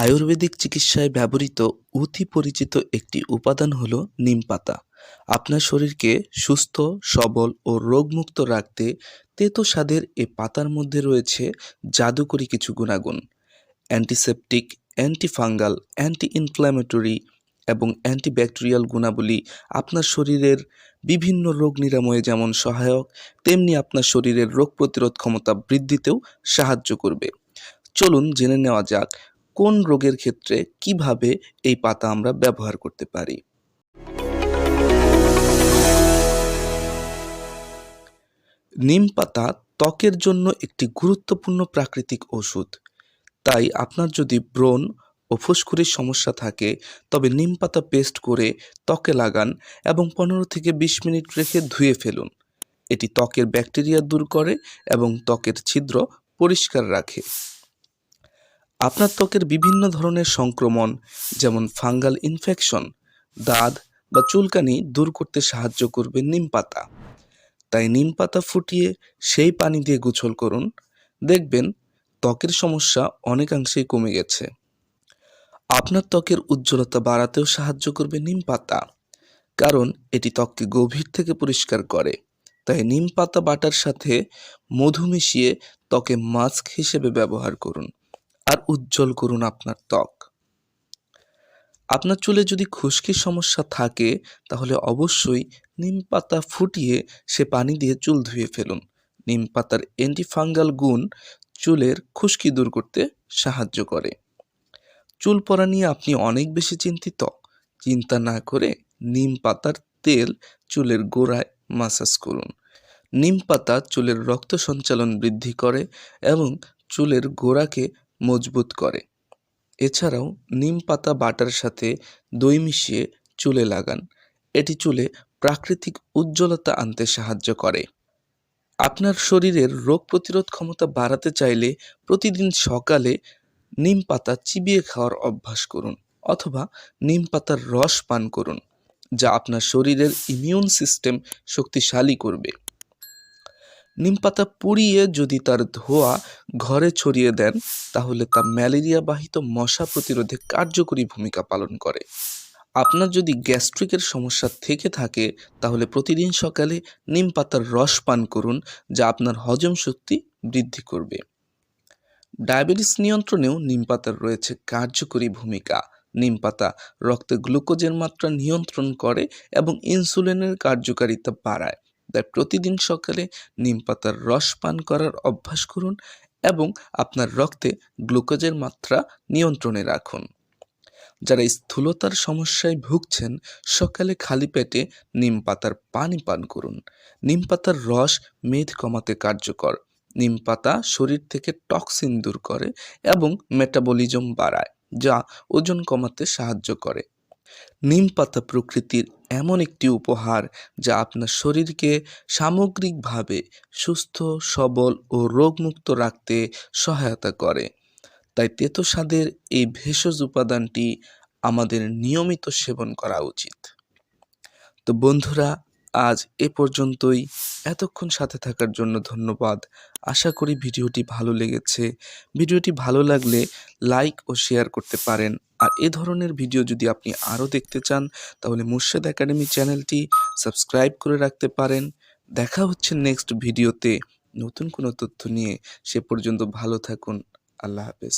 আয়ুর্বেদিক চিকিৎসায় ব্যবহৃত অতি পরিচিত একটি উপাদান হল নিম পাতা। আপনার শরীরকে সুস্থ, সবল ও রোগমুক্ত রাখতে তেতো স্বাদের এ পাতার মধ্যে রয়েছে জাদুকরী কিছু গুণাগুণ। অ্যান্টিসেপটিক, অ্যান্টিফাঙ্গাল অ্যান্টি ইনফ্ল্যামেটরি এবং অ্যান্টিব্যাকটেরিয়াল গুণাবলী আপনার শরীরের বিভিন্ন রোগ নিরাময়ে যেমন সহায়ক, তেমনি আপনার শরীরের রোগ প্রতিরোধ ক্ষমতা বৃদ্ধিতেও সাহায্য করবে। চলুন জেনে নেওয়া যাক কোন রোগের ক্ষেত্রে কীভাবে এই পাতা আমরা ব্যবহার করতে পারি? নিম পাতা ত্বকের জন্য একটি গুরুত্বপূর্ণ প্রাকৃতিক ওষুধ। তাই আপনার যদি ব্রণ ও ফুসকুড়ির সমস্যা থাকে, তবে নিম পাতা পেস্ট করে ত্বকে লাগান এবং পনেরো থেকে বিশ মিনিট রেখে ধুয়ে ফেলুন। এটি ত্বকের ব্যাকটেরিয়া দূর করে এবং ত্বকের ছিদ্র পরিষ্কার রাখে। আপনার ত্বকের বিভিন্ন ধরনের সংক্রমণ, যেমন ফাঙ্গাল ইনফেকশন, দাঁত বা চুলকানি দূর করতে সাহায্য করবে নিম পাতা। তাই নিম পাতা ফুটিয়ে সেই পানি দিয়ে গোসল করুন। দেখবেন ত্বকের সমস্যা অনেকাংশেই কমে গেছে। আপনার ত্বকের উজ্জ্বলতা বাড়াতেও সাহায্য করবে নিম পাতা, কারণ এটি ত্বককে গভীর থেকে পরিষ্কার করে। তাই নিম পাতা বাটার সাথে মধু মিশিয়ে ত্বকে মাস্ক হিসেবে ব্যবহার করুন। আর উজ্জ্বল করুন আপনার ত্বক। আপনার চুলে যদি খুশকির সমস্যা থাকে, তাহলে অবশ্যই নিম পাতা ফুটিয়ে সে পানি দিয়ে চুল ধুয়ে ফেলুন। নিম পাতার অ্যান্টিফাঙ্গাল গুণ চুলের খুশকি দূর করতে সাহায্য করে। চুল পড়া নিয়ে আপনি অনেক বেশি চিন্তিত। চিন্তা না করে নিম পাতার তেল চুলের গোড়ায় মাসাজ করুন। নিম পাতা চুলের রক্ত সঞ্চালন বৃদ্ধি করে এবং চুলের গোড়াকে মজবুত করে। এছাড়াও নিম পাতা বাটার সাথে দই মিশিয়ে চুলে লাগান। এটি চুলে প্রাকৃতিক উজ্জ্বলতা আনতে সাহায্য করে। আপনার শরীরের রোগ প্রতিরোধ ক্ষমতা বাড়াতে চাইলে প্রতিদিন সকালে নিম পাতা চিবিয়ে খাওয়ার অভ্যাস করুন অথবা নিম পাতার রস পান করুন, যা আপনার শরীরের ইমিউন সিস্টেম শক্তিশালী করবে। নিম পাতা পুড়িয়ে যদি তার ধোয়া ঘরে ছড়িয়ে দেন, তাহলে তা ম্যালেরিয়া বাহিত মশা প্রতিরোধে কার্যকরী ভূমিকা পালন করে। আপনার যদি গ্যাস্ট্রিকের সমস্যা থেকে থাকে, তাহলে প্রতিদিন সকালে নিম পাতার রস পান করুন, যা আপনার হজম শক্তি বৃদ্ধি করবে। ডায়াবেটিস নিয়ন্ত্রণেও নিম পাতার রয়েছে কার্যকরী ভূমিকা। নিম পাতা রক্তে গ্লুকোজের মাত্রা নিয়ন্ত্রণ করে এবং ইনসুলিনের কার্যকারিতা বাড়ায়। তাই প্রতিদিন সকালে নিম পাতার রস পান করার অভ্যাস করুন এবং আপনার রক্তে গ্লুকোজের মাত্রা নিয়ন্ত্রণে রাখুন। যারা স্থূলতার সমস্যায় ভুগছেন, সকালে খালি পেটে নিম পাতার পানি পান করুন। নিম পাতার রস মেদ কমাতে কার্যকর। নিম পাতা শরীর থেকে টক্সিন দূর করে এবং মেটাবলিজম বাড়ায়, যা ওজন কমাতে সাহায্য করে। নিম পাতা প্রকৃতির এমন একটি উপহার যা আপনার শরীরকে সামগ্রিকভাবে সুস্থ, সবল ও রোগমুক্ত রাখতে সহায়তা করে। তাই তেতো স্বাদের এই ভেষজ উপাদানটি আমাদের নিয়মিত সেবন করা উচিত। তো বন্ধুরা আজ এ পর্যন্তই। এতক্ষণ সাথে থাকার জন্য ধন্যবাদ। আশা করি ভিডিওটি ভালো লেগেছে। ভিডিওটি ভালো লাগলে লাইক ও শেয়ার করতে পারেন। আর এ ধরনের ভিডিও যদি আপনি আরও দেখতে চান, তাহলে মুর্শেদ একাডেমি চ্যানেলটি সাবস্ক্রাইব করে রাখতে পারেন। দেখা হচ্ছে নেক্সট ভিডিওতে। নতুন কোনো তথ্য নিয়ে সে পর্যন্ত ভালো থাকুন। আল্লাহ হাফেজ।